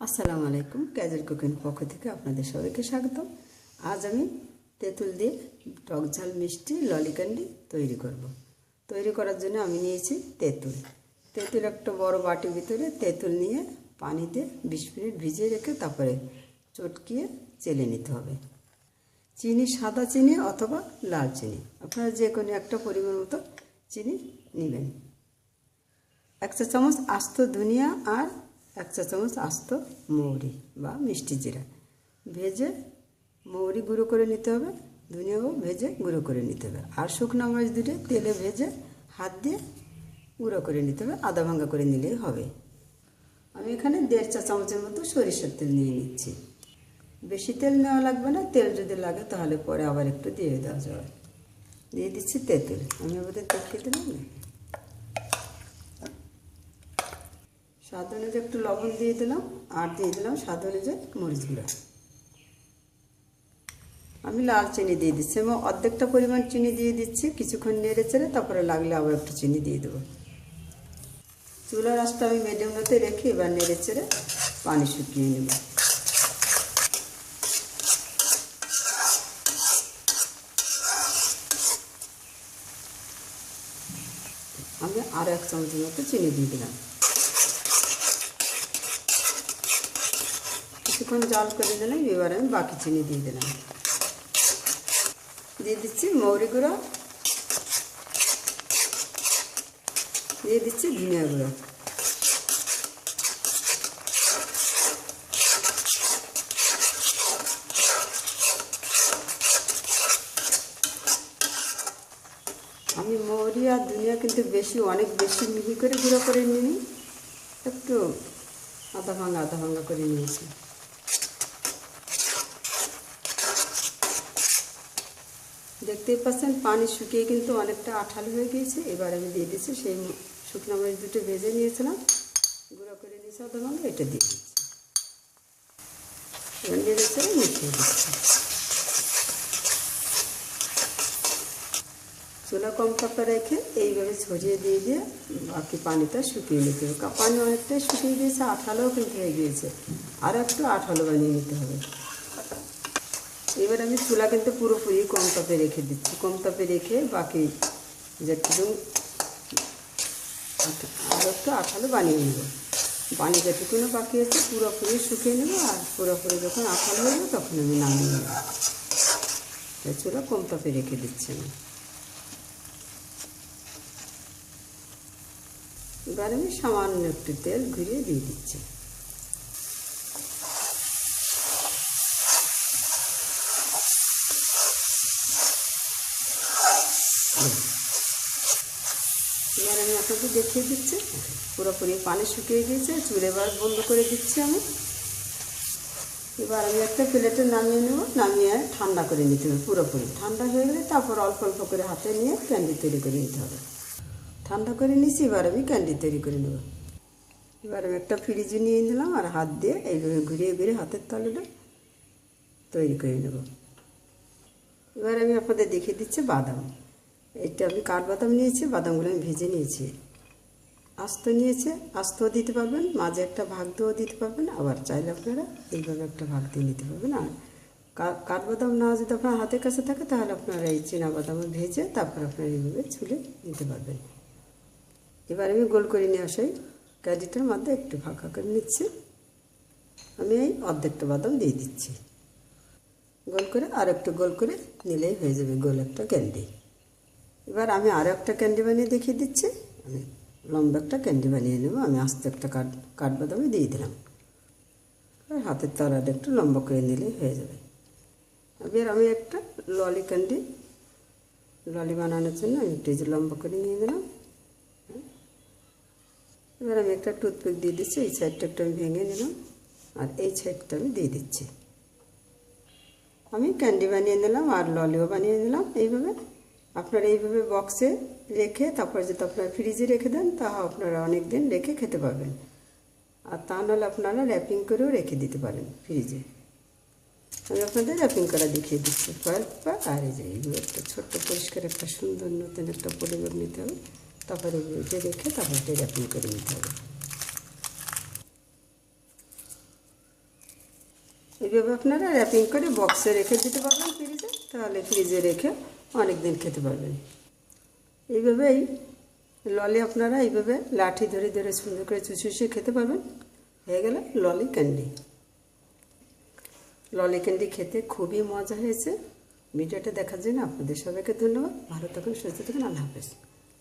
আসসালামু আলাইকুম ক্যাজেল কুকিং পক্ষ থেকে আপনাদের সবাইকে স্বাগত আজ আমি তেঁতুল দিয়ে টক ঝাল মিষ্টি ললি ক্যান্ডি তৈরি করব। তৈরি করার জন্য আমি নিয়েছি তেঁতুল। তেঁতুল একটা বড় বাটির ভিতরে তেঁতুল নিয়ে পানিতে বিশ মিনিট ভিজিয়ে রেখে তারপরে চটকিয়ে চেলে নিতে হবে। চিনি, সাদা চিনি অথবা লাল চিনি। আপনারা যে কোনো একটা পরিমাণ মতো চিনি নেবেন। এক চামচ আস্ত ধনিয়া আর এক চা চামচ আস্ত মৌরি বা মিষ্টি জিরা। ভেজে মৌরি গুঁড়ো করে নিতে হবে ধনিয়াও ভেজে গুঁড়ো করে নিতে হবে। আর শুকনো মাছ দুটো তেলে ভেজে হাত দিয়ে গুঁড়ো করে নিতে হবে আধা ভাঙ্গা করে নিলেই হবে। আমি এখানে দেড় চা চামচের মতো সরিষার তেল নিয়ে নিচ্ছি। বেশি তেল নেওয়া লাগবে না, তেল যদি লাগে তাহলে পরে আবার একটু দিয়ে দেওয়া যাবে। দিয়ে দিচ্ছি তেঁতুল। আমি আমাদের তেল খেতে না স্বাদ অনুযায়ী একটু লবণ দিয়ে দিলাম, আর দিয়ে দিলাম স্বাদ অনুযায়ী মরিচ গুঁড়া। আমি লাল চিনি দিয়ে দিচ্ছি, এবং অর্ধেকটা পরিমাণ চিনি দিয়ে দিচ্ছি, কিছুক্ষণ নেড়ে চেড়ে তারপরে লাগলে আবার একটু চিনি দিয়ে দেবো। চুলার আঁচটা আমি মিডিয়ামতে রেখে এবার নেড়ে চেড়ে পানি শুকিয়ে নেব। আমি আরও এক চামচের মতো চিনি দিয়ে দিলাম। কিছুক্ষণ জাল করে দিলাম, এবার আমি বাকি চিনি দিয়ে দিলাম। দিয়ে দিচ্ছি মৌরি গুঁড়ো, দিয়ে দিচ্ছি ধনিয়া গুঁড়ো। আমি মৌরি আর ধনিয়া কিন্তু বেশি, অনেক বেশি মিহি করে গুঁড়ো করে নিই। একটু আধা ভাঙা আধা ভাঙা করে নিয়েছি। দেখতেই পাচ্ছেন, পানি শুকিয়ে কিন্তু অনেকটা আঠালো হয়ে গিয়েছে। এবার আমি দিয়ে দিচ্ছি সেই শুকনো মরিচ দুটো ভেজে নিয়েছিলাম। গুঁড়ো করে নিয়েছি আধা ভাঙা এটা দিয়ে চুলা কম পাতা রেখে এইভাবে ছড়িয়ে দিয়ে দিয়ে বাকি পানিটা শুকিয়ে নিতে হবে। পানি অনেকটাই শুকিয়ে গিয়েছে, আঠালোও কিন্তু হয়ে গিয়েছে। আর একটু আঠালো বানিয়ে নিতে হবে। এবার আমি চুলা কিন্তু পুরোপুরি কম তাপে রেখে দিচ্ছি, কম তাপে রেখে বাকি যেটুকু আর একটু আঠালো বানিয়ে নেব। পানি যেটুকুনো বাকি আছে পুরোপুরি শুকিয়ে নেব আর পুরোপুরি যখন আঠালো হয়ে তখন আমি নামিয়ে নেব। চুলা কম তাপে রেখে দিচ্ছি আমি। এবার আমি সামান্য একটু তেল ঘুরিয়ে দিয়ে দিচ্ছি। এবার আমি আপনাকে দেখিয়ে দিচ্ছি। পুরোপুরি পানি শুকিয়ে গিয়েছে, চুলে এবার বন্ধ করে দিচ্ছি আমি। এবার আমি একটা প্লেটে নামিয়ে নেব, নামিয়ে ঠান্ডা করে নিতে হবে পুরোপুরি। ঠান্ডা হয়ে গেলে তারপর অল্প অল্প করে হাতে নিয়ে ক্যান্ডি তৈরি করে নিতে হবে। ঠান্ডা করে নিয়েছি, এবার আমি ক্যান্ডি তৈরি করে নেব। এবার আমি একটা ফ্রিজে নিয়ে নিলাম আর হাত দিয়ে এইভাবে ঘুরিয়ে ঘুরিয়ে হাতের তালুটা তৈরি করে নেব। এবার আমি আপনাদের দেখিয়ে দিচ্ছি বাদাম। এটা আমি কাঠবাদাম নিয়েছি, বাদামগুলো আমি ভেজে নিয়েছি। আস্ত নিয়েছে, আস্তও দিতে পারবেন, মাঝে একটা ভাগ দিয়েও দিতে পারবেন, আবার চাইলে আপনারা এইভাবে একটা ভাগ দিয়ে নিতে পারবেন। আর কাঠবাদাম না যদি আপনার হাতের কাছে থাকে, তাহলে আপনারা এই বাদাম ভেজে তারপর আপনারা এইভাবে ছুলে নিতে পারবেন। এবার আমি গোল করে নিয়ে আসাই ক্যাডিটার মধ্যে একটু ফাঁকা করে নিচ্ছি। আমি এই অর্ধেকটা বাদাম দিয়ে দিচ্ছি। গোল করে আর একটু গোল করে নিলেই হয়ে যাবে গোল একটা ক্যান্ডি। এবার আমি আরও একটা ক্যান্ডি বানিয়ে দেখিয়ে দিচ্ছি। আমি লম্বা একটা ক্যান্ডি বানিয়ে নেব। আমি আস্তে একটা কাঠ কাঠবাদামে দিয়ে দিলাম। এবার হাতের তারাটা একটু লম্বা করে নিলেই হয়ে যাবে। এবার আমি একটা ললি ক্যান্ডি ললি বানানোর জন্য আমি একটু লম্বা করে নিয়ে দিলাম এবার আমি একটা টুথপিক দিয়ে দিচ্ছি। এই সাইডটা একটু আমি ভেঙে নিলাম। আর এই সাইডটা আমি দিয়ে দিচ্ছি। আমি ক্যান্ডি বানিয়ে নিলাম আর ললিও বানিয়ে নিলাম। এইভাবে আপনারা এইভাবে বক্সে রেখে তারপরে যদি আপনারা ফ্রিজে রেখে দেন তা আপনারা অনেক দিন রেখে খেতে পারবেন। আর তা নাহলে আপনারা র্যাপিং করেও রেখে দিতে পারেন ফ্রিজে আমি আপনাদের র্যাপিং করা দেখিয়ে দিচ্ছি। পেপার আর এই যে এইগুলো একটা ছোট্ট পরিষ্কার, একটা সুন্দর নতুন একটা পরিবার নিতে হবে। তারপরে এগুলোকে রেখে তারপরে র্যাপিং করে নিতে হবে। এইভাবে আপনারা র্যাপিং করে বক্সে রেখে দিতে পারবেন ফ্রিজে তাহলে ফ্রিজে রেখে অনেক দিন খেতে পারবেন। এইভাবেই ললি আপনারা এইভাবে লাঠি ধরে ধরে সুন্দর করে চুষে খেতে পারবেন। হয়ে গেল ললি ক্যান্ডি ললি ক্যান্ডি খেতে খুবই মজা হয়েছে। ভিডিওটা দেখার জন্য আপনাদের সবাইকে ধন্যবাদ। ভালো থাকুন, সুস্থ থাকুন, আল্লাহ হাফেজ।